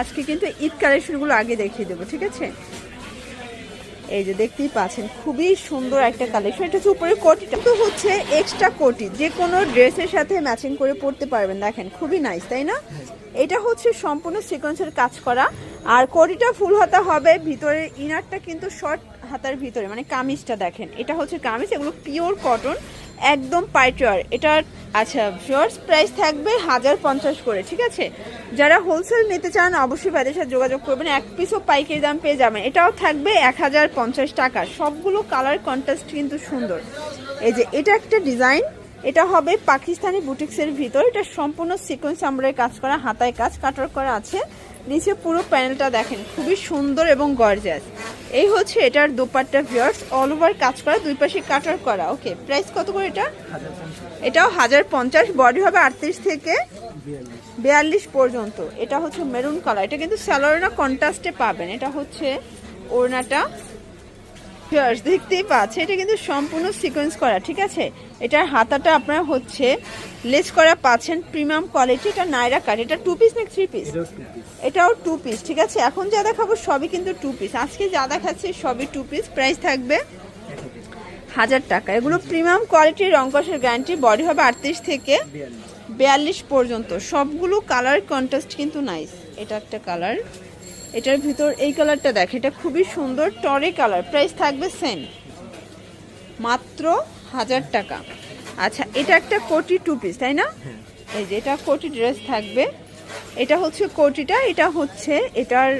আজকে কিন্তু ঈদ কালেকশনগুলো আগে দেখিয়ে দেবো, ঠিক আছে? এই যে দেখতেই পাচ্ছেন, খুবই সুন্দর একটা কালেকশন। এটা হচ্ছে উপরে কোটিটা। তো হচ্ছে এক্সট্রা কোটি, যে কোনো ড্রেসের সাথে ম্যাচিং করে পরতে পারবেন, দেখেন, খুবই নাইস তাই না? এটা হচ্ছে সম্পূর্ণ সিকোয়েন্সের কাজ করা, আর কোটিটা ফুল হাতা হবে ভিতরে ইনারটা কিন্তু শর্ট হাতার ভিতরে মানে কামিজটা দেখেন। এটা হচ্ছে কামিজ, এগুলো পিওর কটন একদম পাইটওয়ার এটার আচ্ছা ফিওর্স প্রাইস থাকবে হাজার পঞ্চাশ করে, ঠিক আছে? যারা হোলসেল নিতে চান, অবশ্যই ভাইদের সাথে যোগাযোগ করবেন। এক পিসও পাইকারি দাম পেয়ে যাবেন। এটাও থাকবে এক হাজার পঞ্চাশ টাকা। সবগুলো কালার কন্ট্রাস্ট কিন্তু সুন্দর। এই যে, এটা একটা ডিজাইন এটা হবে পাকিস্তানি বুটিক্সের ভিতর। এটা সম্পূর্ণ সিকোয়েন্স আমরাই কাজ করা, হাতায় কাজ কাটার করা আছে। নিচে পুরো প্যানেলটা দেখেন, খুবই সুন্দর এবং গর্জাস এই হচ্ছে এটার দোপাট্টা ভিউয়ার্স অল ওভার কাজ করা, দুই পাশে কাটার করা। ওকে প্রাইস কত করে এটা? এটাও হাজার পঞ্চাশ বডি হবে আটত্রিশ থেকে বিয়াল্লিশ পর্যন্ত। এটা হচ্ছে মেরুন কালার এটা কিন্তু স্যালোনা কন্ট্রাস্টে পাবেন। এটা হচ্ছে ওড়নাটা। ভিউয়ার্স দেখতেই পাচ্ছে এটা কিন্তু সম্পূর্ণ সিকোয়েন্স করা ঠিক আছে? এটার হাতাটা আপনার হচ্ছে লেস করা পাচ্ছেন প্রিমিয়াম কোয়ালিটি এটা নাইরা কাট এটা টু পিস না থ্রি পিস এটাও টু পিস ঠিক আছে? এখন যা দেখাবো সবই কিন্তু টু পিস আজকে যা দেখাচ্ছি সবই টু পিস প্রাইস থাকবে হাজার টাকা। এগুলো প্রিমিয়াম কোয়ালিটির রঙ্কসের গ্যারান্টি বডি হবে আটত্রিশ থেকে বিয়াল্লিশ। পর্যন্ত। সবগুলো কালার কন্ট্রাস্ট কিন্তু নাইস এটা একটা কালার এটার ভিতর এই কালারটা দেখ এটা খুবই সুন্দর টরে কালার প্রাইস থাকবে সেম মাত্র হাজার টাকা। আচ্ছা এটা একটা কোটি টু পিস তাই না? এই যে এটা কোটি ড্রেস থাকবে। এটা হচ্ছে কোটিটা এটা হচ্ছে এটার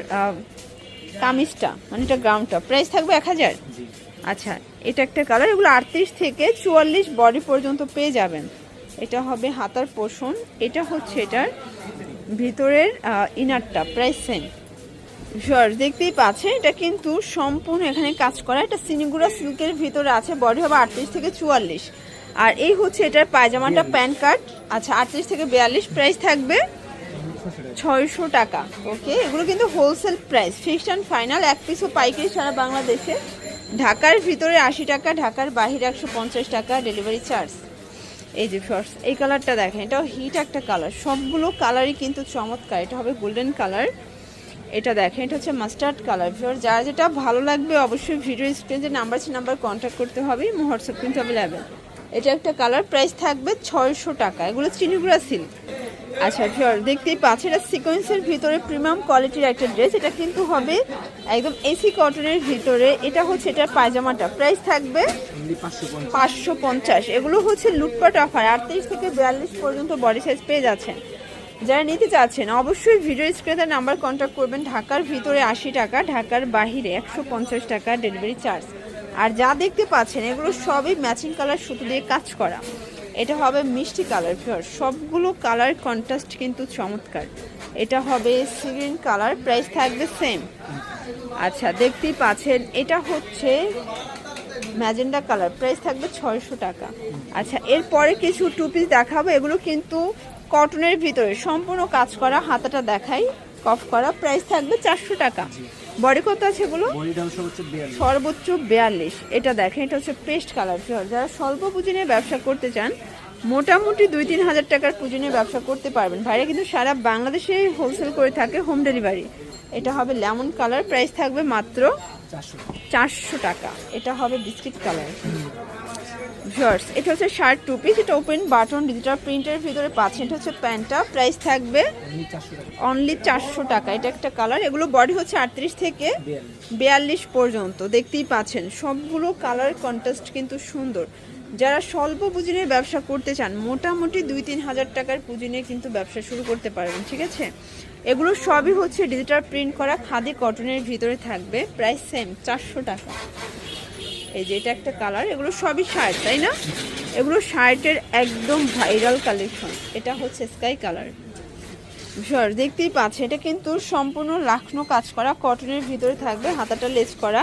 কামিজটা মানে এটা গ্রাউন্ডটা প্রাইস থাকবে এক হাজার? আচ্ছা এটা একটা কালার এগুলো আটত্রিশ থেকে চুয়াল্লিশ বডি পর্যন্ত পেয়ে যাবেন। এটা হবে হাতার পোষণ। এটা হচ্ছে এটার ভিতরের ইনারটা প্রাইস সেম শিওর দেখতেই পাচ্ছেন এটা কিন্তু সম্পূর্ণ এখানে কাজ করা। এটা সিনিগুড়া সিল্কের ভিতরে আছে বডি হবে আটত্রিশ থেকে চুয়াল্লিশ। আর এই হচ্ছে এটার পায়জামাটা প্যান্ট কার্ড। আচ্ছা আটত্রিশ থেকে বিয়াল্লিশ প্রাইস থাকবে ছয়শো টাকা। ওকে এগুলো কিন্তু wholesale price fixed and final এক পিসও পাইকারি সারা বাংলাদেশে। ঢাকার ভিতরে আশি টাকা ঢাকার বাহিরে একশো পঞ্চাশ টাকা ডেলিভারি চার্জ এই যে ফার্স্ট এই কালারটা দেখেন এটাও হিট একটা কালার সবগুলো কালারই কিন্তু চমৎকার এটা হবে গোল্ডেন কালার এটা দেখেন এটা হচ্ছে মাস্টার্ড কালার ভিওর যার যেটা ভালো লাগবে অবশ্যই ভিডিও স্ক্রিনে যে নাম্বার আছে নাম্বার কন্ট্যাক্ট করতে হবে হোয়াটসঅ্যাপ কিন্তু অ্যাভেলেবেল এটা একটা কালার প্রাইস থাকবে ছয়শো টাকা। এগুলো চিনিগুড়া সিল্ক আচ্ছা ভিওর দেখতেই পাচ্ছি এটা সিকোয়েন্সের ভিতরে প্রিমিয়াম কোয়ালিটির একটা ড্রেস এটা কিন্তু হবে একদম এসি কটনের ভিতরে। এটা হচ্ছে এটার পায়জামাটা। প্রাইস থাকবে পাঁচশো পঞ্চাশ। এগুলো হচ্ছে লুটপাট অফার আটত্রিশ থেকে বিয়াল্লিশ পর্যন্ত বডি সাইজ পেয়ে যাচ্ছেন। যারা নিতে চাচ্ছেন, অবশ্যই ভিডিও স্ক্রিনে নাম্বার কন্ট্যাক্ট করবেন। ঢাকার ভিতরে আশি টাকা, ঢাকার বাহিরে একশো পঞ্চাশ টাকা ডেলিভারি চার্জ আর যা দেখতে পাচ্ছেন, এগুলো সবই ম্যাচিং কালার সুতো দিয়ে কাজ করা। এটা হবে মিষ্টি কালার ফিওর সবগুলো কালার কন্ট্রাস্ট কিন্তু চমৎকার। এটা হবে সিগ্রিন কালার প্রাইস থাকবে সেম আচ্ছা দেখতেই পাচ্ছেন, এটা হচ্ছে ম্যাজেন্ডা কালার প্রাইস থাকবে ছয়শো টাকা। আচ্ছা এরপরে কিছু টু পিস দেখাবো। এগুলো কিন্তু কটনের ভিতরে সম্পূর্ণ কাজ করা, হাতাটা দেখাই, কফ করা প্রাইস থাকবে চারশো টাকা। বডি কত আছে এগুলো? সর্বোচ্চ বিয়াল্লিশ। এটা দেখেন, এটা হচ্ছে পেস্ট কালার ফিওর যারা স্বল্প পুঁজি নিয়ে ব্যবসা করতে চান, মোটামুটি দুই তিন হাজার টাকার পুঁজি নিয়ে ব্যবসা করতে পারবেন। ভাইরা কিন্তু সারা বাংলাদেশে হোলসেল করে থাকে হোম ডেলিভারি এটা হবে লেমন কালার প্রাইস থাকবে মাত্র চারশো টাকা। এটা হবে বিস্কিট কালার ভিউয়ার্স এটা হচ্ছে শার্ট টু পিস এটা ওপেন বাটন ডিজিটাল প্রিন্টের ভিতরে পাচ্ছেন এটা হচ্ছে প্যান্টটা প্রাইস থাকবে অনলি চারশো টাকা। এটা একটা কালার এগুলো বডি হচ্ছে আটত্রিশ থেকে বিয়াল্লিশ। বিয়াল্লিশ পর্যন্ত দেখতেই পাচ্ছেন সবগুলো কালার কন্ট্রাস্ট কিন্তু সুন্দর। যারা স্বল্প পুঁজি নিয়ে ব্যবসা করতে চান মোটামুটি দুই তিন হাজার টাকার পুঁজি নিয়ে কিন্তু ব্যবসা শুরু করতে পারবেন ঠিক আছে? এগুলো সবই হচ্ছে ডিজিটাল প্রিন্ট করা খাদি কটনের ভিতরে থাকবে প্রাইস সেম চারশো টাকা। এই যে এটা একটা কালার এগুলো সবই শার্ট তাই না? এগুলো শার্টের একদম ভাইরাল কালেকশন এটা হচ্ছে স্কাই কালার সর দেখতেই পাচ্ছে এটা কিন্তু সম্পূর্ণ লাখনো কাজ করা কটনের ভিতরে থাকবে হাতাটা লেস করা।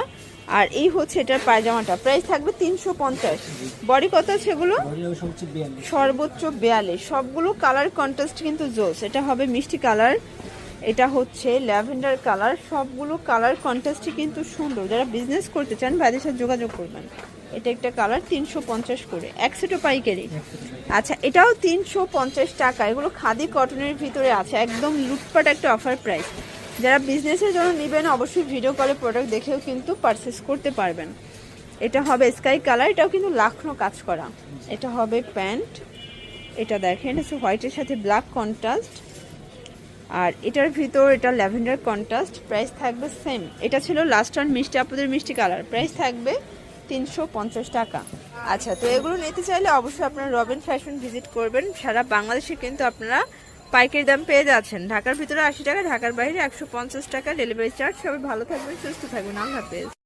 আর এই হচ্ছে এটার পায়জামাটা প্রাইস থাকবে তিনশো পঞ্চাশ। বডি কত আছে এগুলো? সর্বোচ্চ বিয়াল্লিশ। সবগুলো কালার কন্ট্রাস্ট কিন্তু জোস। এটা হবে মিষ্টি কালার এটা হচ্ছে ল্যাভেন্ডার কালার। সবগুলো কালার কন্ট্রাস্টই কিন্তু সুন্দর। যারা বিজনেস করতে চান ভাইদের সাথে যোগাযোগ করবেন। এটা একটা কালার তিনশো পঞ্চাশ করে। এক সেটও পাইকারি। আচ্ছা এটাও তিনশো পঞ্চাশ টাকা। এগুলো খাদি কটনের ভিতরে আছে। একদম লুটপাট একটা অফার প্রাইস যারা বিজনেসের জন্য নেবেন অবশ্যই ভিডিও কলে প্রোডাক্ট দেখেও কিন্তু পারচেস করতে পারবেন। এটা হবে স্কাই কালার এটাও কিন্তু লাখনো কাজ করা। এটা হবে প্যান্ট। এটা দেখেন হোয়াইটের সাথে ব্ল্যাক কন্ট্রাস্ট আর এটার ভিতর এটা ল্যাভেন্ডার কন্ট্রাস্ট প্রাইস থাকবে সেম এটা ছিল লাস্ট অন মিষ্টি আপুদের মিষ্টি কালার প্রাইস থাকবে তিনশো পঞ্চাশ টাকা। আচ্ছা তো এগুলো নিতে চাইলে অবশ্যই আপনারা রবিন ফ্যাশন ভিজিট করবেন। সারা বাংলাদেশে কিন্তু আপনারা পাইকারি দাম পেয়ে যাচ্ছেন। ঢাকার ভিতরে আশি টাকা, ঢাকার বাইরে একশো পঞ্চাশ টাকা। ডেলিভারি চার্জ সবাই ভালো থাকবেন, সুস্থ থাকবেন। আল্লাহ হাফেজ।